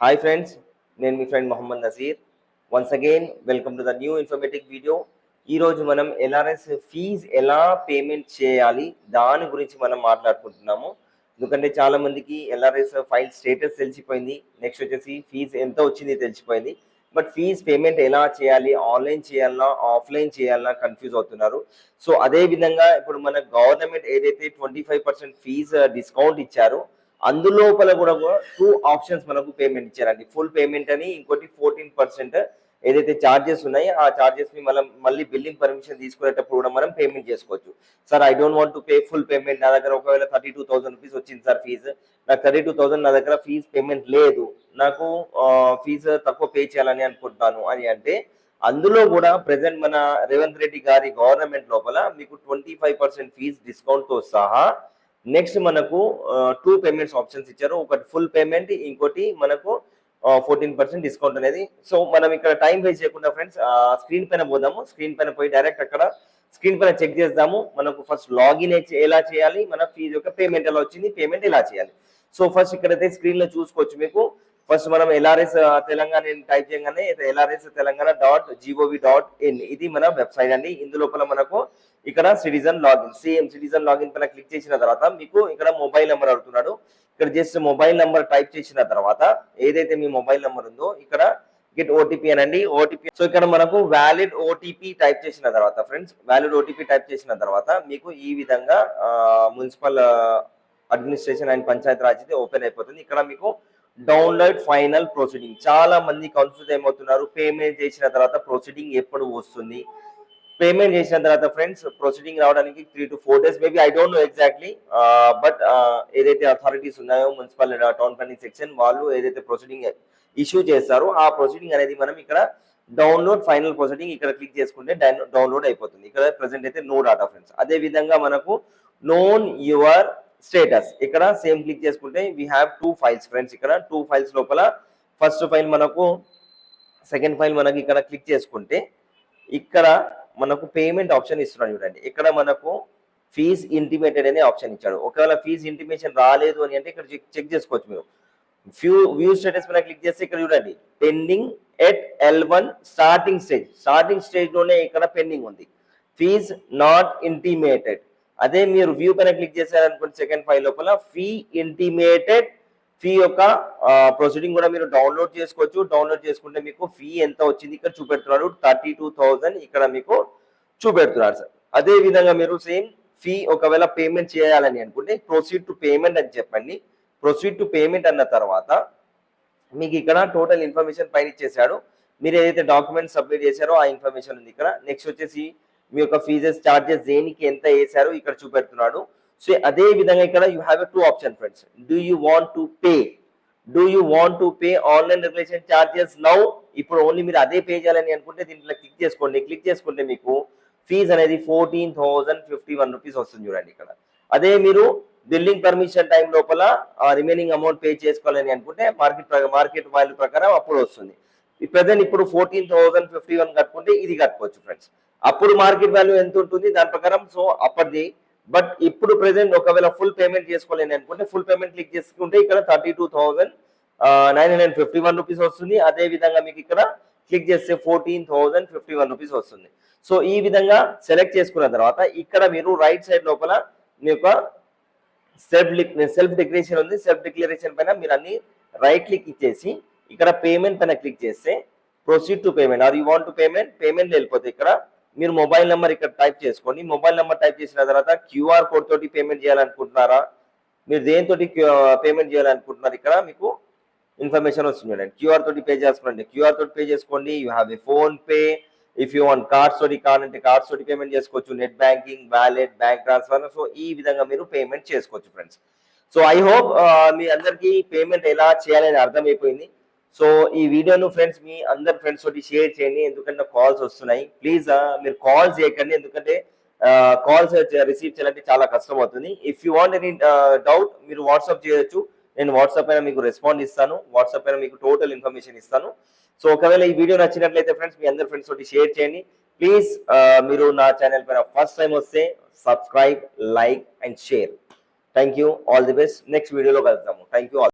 Hi friends నేను మీ friend Mohammed Nazir once again welcome to the new informative video ఈరోజు మనం LRS fees ఎలా payment చేయాలి? దాని గురించి మనం మాట్లాడుకుంటున్నాము. ఎందుకంటే చాలా మందికి ఎల్ఆర్ఎస్ ఫైల్ స్టేటస్ తెలిసిపోయింది. నెక్స్ట్ వచ్చేసి ఫీజ్ ఎంత వచ్చింది తెలిసిపోయింది. బట్ ఫీజ్ పేమెంట్ ఎలా చేయాలి? ఆన్లైన్ చేయాలన్నా ఆఫ్లైన్ చేయాలన్నా కన్ఫ్యూజ్ అవుతున్నారు. సో అదే విధంగా ఇప్పుడు మన గవర్నమెంట్ ఏదైతే twenty five percent fees discount ఇచ్చారో అందులోపల కూడా టూ ఆప్షన్స్ మనకు పేమెంట్ ఇచ్చారండి. ఫుల్ పేమెంట్ అని ఇంకోటి ఫోర్టీన్ పర్సెంట్ ఏదైతే ఛార్జెస్ ఉన్నాయో ఆ ఛార్జెస్ని మనం మళ్ళీ బిల్లింగ్ పర్మిషన్ తీసుకునేటప్పుడు కూడా మనం పేమెంట్ చేసుకోవచ్చు. Sir I don't want to pay full payment నా దగ్గర ఒకవేళ థర్టీ టూ థౌసండ్ రూపీస్ వచ్చింది సార్ ఫీజు నాకు థర్టీ టూ థౌసండ్ నా దగ్గర ఫీజ్ పేమెంట్ లేదు. నాకు ఫీజు తక్కువ పే చేయాలని అనుకుంటున్నాను అని అంటే అందులో కూడా ప్రెసెంట్ మన రేవంత్ రెడ్డి గారి గవర్నమెంట్ లోపల మీకు ట్వంటీ ఫైవ్ పర్సెంట్ ఫీజ్ డిస్కౌంట్తో సహా నెక్స్ట్ మనకు టూ పేమెంట్స్ ఆప్షన్స్ ఇచ్చారు. ఒకటి ఫుల్ పేమెంట్ ఇంకోటి మనకు ఫోర్టీన్ పర్సెంట్ డిస్కౌంట్ అనేది. సో మనం ఇక్కడ టైం వేస్ట్ చేయకుండా ఫ్రెండ్స్ స్క్రీన్ పైన పోదాము. స్క్రీన్ పైన పోయి డైరెక్ట్ అక్కడ స్క్రీన్ పైన చెక్ చేద్దాము. మనకు ఫస్ట్ లాగిన్ ఎలా చేయాలి? మన ఫీజు యొక్క పేమెంట్ ఎలా వచ్చింది? పేమెంట్ ఎలా చేయాలి? సో ఫస్ట్ ఇక్కడైతే స్క్రీన్లో చూసుకోవచ్చు మీకు. ఫస్ట్ మనం ఎల్ఆర్ఎస్ uh, తెలంగాణ టైప్ చేయగానే LRS Telangana dot G O V dot in ఇది మన వెబ్సైట్ అండి. ఇందులోపల మనకు ఇక్కడ citizen login same citizen login పైన క్లిక్ చేసిన తర్వాత మీకు ఇక్కడ మొబైల్ నెంబర్ అడుగుతున్నాడు. ఇక్కడ జస్ట్ మొబైల్ నెంబర్ టైప్ చేసిన తర్వాత ఏదైతే మీ మొబైల్ నెంబర్ ఉందో ఇక్కడ గెట్ ఓటీపీ అనండి. ఓటీపీ సో ఇక్కడ మనకు వ్యాలిడ్ ఓటీపీ టైప్ చేసిన తర్వాత ఫ్రెండ్స్ వ్యాలిడ్ ఓటీపీ టైప్ చేసిన తర్వాత మీకు ఈ విధంగా municipal administration and Panchayat Raj అయితే ఓపెన్ అయిపోతుంది. ఇక్కడ మీకు డౌన్లోడ్ ఫైనల్ ప్రొసీడింగ్ చాలా మంది కన్ఫ్యూజ్ ఏమవుతున్నారు? పేమెంట్ చేసిన తర్వాత ప్రొసీడింగ్ ఎప్పుడు వస్తుంది? పేమెంట్ చేసిన తర్వాత ఫ్రెండ్స్ ప్రొసీడింగ్ రావడానికి three to four days maybe I don't know exactly but ఏదైతే అథారిటీస్ ఉన్నాయో మున్సిపల్ టౌన్ ప్లానింగ్ సెక్షన్ వాళ్ళు ఏదైతే ప్రొసీడింగ్ ఇష్యూ చేస్తారో ఆ ప్రొసీడింగ్ అనేది మనం ఇక్కడ డౌన్లోడ్ ఫైనల్ ప్రొసీడింగ్ ఇక్కడ క్లిక్ చేసుకుంటే డౌన్లోడ్ అయిపోతుంది. ఇక్కడ ప్రెసెంట్ అయితే నో డాటా ఫ్రెండ్స్ అదే విధంగా మనకు నోన్ యువర్ స్టేటస్ ఇక్కడ సేమ్ క్లిక్ చేసుకుంటే we have two files friends ఇక్కడ టూ ఫైల్స్ లోపల ఫస్ట్ ఫైల్ మనకు సెకండ్ ఫైల్ మనకి ఇక్కడ క్లిక్ చేసుకుంటే ఇక్కడ మనకు పేమెంట్ ఆప్షన్ ఇస్తున్నాడు చూడండి. ఇక్కడ మనకు ఫీజ్ ఇంటిమేటెడ్ అనే ఆప్షన్ ఇచ్చాడు. ఒకవేళ ఫీజ్ ఇంటిమేషన్ రాలేదు అని అంటే ఇక్కడ చెక్ చేసుకోవచ్చు మీరు. ఫ్యూ వ్యూ స్టేటస్ మీద క్లిక్ చేస్తే ఇక్కడ చూడండి. Pending at L one starting stage starting స్టేజ్లోనే ఇక్కడ పెండింగ్ ఉంది. ఫీజ్ నాట్ ఇంటిమేటెడ్ అదే మీరు వ్యూ పైన క్లిక్ చేశారనుకోండి సెకండ్ ఫైల్ లోపల ఫీ ఇంటిమేటెడ్ ఫీ యొక్క ప్రొసీడింగ్ కూడా మీరు డౌన్లోడ్ చేసుకోవచ్చు. డౌన్లోడ్ చేసుకుంటే మీకు ఫీ ఎంత వచ్చింది ఇక్కడ చూపెడుతున్నాడు థర్టీ టూ థౌజండ్ ఇక్కడ మీకు చూపెడుతున్నారు సార్ అదే విధంగా మీరు సేమ్ ఫీ ఒకవేళ పేమెంట్ చేయాలని అనుకుంటే ప్రొసీడ్ టు పేమెంట్ అని చెప్పండి. ప్రొసీడ్ టు పేమెంట్ అన్న తర్వాత మీకు ఇక్కడ టోటల్ ఇన్ఫర్మేషన్ పైన ఇచ్చేసాడు మీరు ఏదైతే డాక్యుమెంట్ సబ్మిట్ చేశారో ఆ ఇన్ఫర్మేషన్ ఉంది ఇక్కడ. నెక్స్ట్ వచ్చేసి మీ యొక్క ఫీజెస్ చార్జెస్ దేనికి ఎంత వేసారో ఇక్కడ చూపెడుతున్నాడు. సో అదే విధంగా ఇక్కడ you have two option friends do you want to pay do you want to pay online regulation charges now ఇప్పుడు ఓన్లీ మీరు అదే పే చేయాలని అనుకుంటే దీంట్లో క్లిక్ చేసుకోండి. క్లిక్ చేసుకుంటే మీకు ఫీజ్ అనేది fourteen thousand fifty one rupees వస్తుంది చూడండి ఇక్కడ. అదే మీరు బిల్లింగ్ పర్మిషన్ టైం లోపల రిమైనింగ్ అమౌంట్ పే చేసుకోవాలని అనుకుంటే మార్కెట్ మార్కెట్ వాల్యూ ప్రకారం అప్పుడు వస్తుంది. ప్రజెంట్ ఇప్పుడు ఫోర్టీన్ థౌసండ్ ఫిఫ్టీ వన్ కట్టుకుంటే ఇది కట్టుకోవచ్చు ఫ్రెండ్స్ అప్పుడు మార్కెట్ వాల్యూ ఎంత ఉంటుంది? దాని ప్రకారం సో అప్పటిది. బట్ ఇప్పుడు ప్రెసెంట్ ఒకవేళ ఫుల్ పేమెంట్ చేసుకోలేని అనుకుంటే ఫుల్ పేమెంట్ క్లిక్ చేసుకుంటే ఇక్కడ thirty two thousand nine hundred fifty one rupees వస్తుంది. అదే విధంగా మీకు ఇక్కడ క్లిక్ చేస్తే fourteen thousand fifty one rupees వస్తుంది. సో ఈ విధంగా సెలెక్ట్ చేసుకున్న తర్వాత ఇక్కడ మీరు రైట్ సైడ్ లోపల మీ యొక్క సెల్ఫ్ సెల్ఫ్ డిక్లరేషన్ ఉంది. సెల్ఫ్ డిక్లరేషన్ పైన మీరు అన్ని రైట్ క్లిక్ ఇచ్చేసి ఇక్కడ పేమెంట్ పైన క్లిక్ చేస్తే proceed to payment. Are you want to payment payment వెళ్ళిపోతే ఇక్కడ మీరు మొబైల్ నెంబర్ ఇక్కడ టైప్ చేసుకోండి మొబైల్ నెంబర్ టైప్ చేసిన తర్వాత క్యూఆర్ కోడ్ తోటి పేమెంట్ చేయాలనుకుంటున్నారా? మీరు దేనితోటి పేమెంట్ చేయాలనుకుంటున్నారు ఇక్కడ? మీకు ఇన్ఫర్మేషన్ వస్తుంది చూడండి. క్యూఆర్ తోటి పే చేసుకోండి. క్యూఆర్ తోటి పే చేసుకోండి. You have a PhonePe. If you want cards తోటి కార్డ్ అంటే కార్డ్స్ తోటి పేమెంట్ చేసుకోవచ్చు. Net banking wallet bank transfer. So ఈ విధంగా మీరు పేమెంట్ చేసుకోవచ్చు ఫ్రెండ్స్. సో ఐ హోప్ మీ అందరికీ పేమెంట్ ఎలా చేయాలని అర్థమైపోయింది. సో ఈ వీడియోను ఫ్రెండ్స్ మీ అందరి ఫ్రెండ్స్ తోటి షేర్ చేయండి. ఎందుకంటే కాల్స్ వస్తున్నాయి. ప్లీజ్ మీరు కాల్ చేయకండి. ఎందుకంటే కాల్స్ రిసీవ్ చేయాలంటే చాలా కష్టం అవుతుంది if you want any doubt మీరు వాట్సాప్ చేయొచ్చు. నేను వాట్సాప్ పైన మీకు రెస్పాండ్ ఇస్తాను. వాట్సాప్ పైన మీకు టోటల్ ఇన్ఫర్మేషన్ ఇస్తాను. సో ఒకవేళ ఈ వీడియో నచ్చినట్లయితే ఫ్రెండ్స్ మీ అందరి ఫ్రెండ్స్ తోటి షేర్ చేయండి. ప్లీజ్ మీరు నా ఛానల్ పైన ఫస్ట్ టైం వస్తే subscribe like and share. Thank you all the best next వీడియోలో కలుద్దాము. Thank you all